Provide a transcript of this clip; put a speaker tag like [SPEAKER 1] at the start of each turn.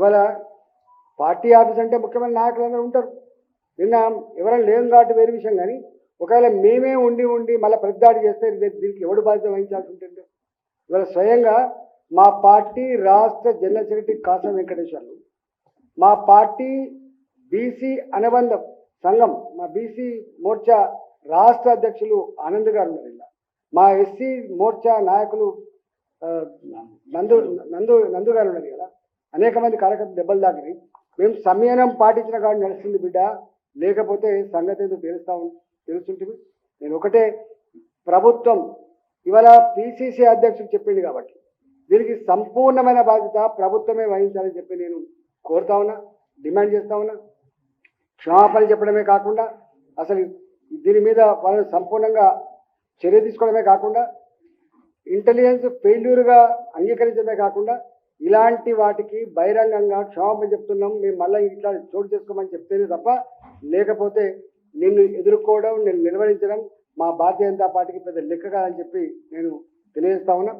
[SPEAKER 1] ఇవాళ party office అంటే ముఖ్యమైన నాయకులందరూ ఉంటారు. నిన్న ఎవరైనా లేం కాబట్టి వేరే విషయం కానీ ఒకవేళ మేమే ఉండి ఉండి మళ్ళీ ప్రతిదాడి చేస్తే దీనికి ఎవడు బాధ్యత వహించాల్సి ఉంటుంది? ఇవాళ స్వయంగా మా పార్టీ రాష్ట్ర జనరల్ సెక్రటరీ కాసం వెంకటేశ్వర్లు మా పార్టీ బీసీ అనుబంధ సంఘం మా బీసీ మోర్చా రాష్ట్ర అధ్యక్షులు ఆనంద్ గారు ఉన్నారు ఇలా. మా ఎస్సీ మోర్చా నాయకులు నందు నందు నందు గారు ఉన్నారు కదా అనేక మంది కార్యకర్తలు దెబ్బలు తాకినాయి. మేము సంయనం పాటించిన కాదు నడుస్తుంది బిడ్డ. లేకపోతే సంగతి ఏదో తెలుస్తా ఉం- తెలుస్తుంటుంది. నేను ఒకటే ప్రభుత్వం ఇవాళ పిసిసి అధ్యక్షుడు చెప్పింది కాబట్టి దీనికి సంపూర్ణమైన బాధ్యత ప్రభుత్వమే వహించాలని చెప్పి నేను కోరుతా ఉన్నా డిమాండ్ చేస్తా ఉన్నా. క్షమాపణ చెప్పడమే కాకుండా అసలు దీని మీద వాళ్ళని సంపూర్ణంగా చర్య తీసుకోవడమే కాకుండా ఇంటెలిజెన్స్ ఫెయిల్యూర్గా అంగీకరించడమే కాకుండా ఇలాంటి వాటికి బహిరంగంగా క్షమాపణ చెప్తున్నాం. మేము మళ్ళీ ఇట్లా చోటు చేసుకోమని చెప్తేనే తప్ప లేకపోతే నిన్ను ఎదుర్కోవడం నేను నిర్వహించడం మా భారతీయ జనతా పార్టీకి పెద్ద లెక్క కాదని చెప్పి నేను తెలియజేస్తా ఉన్నా.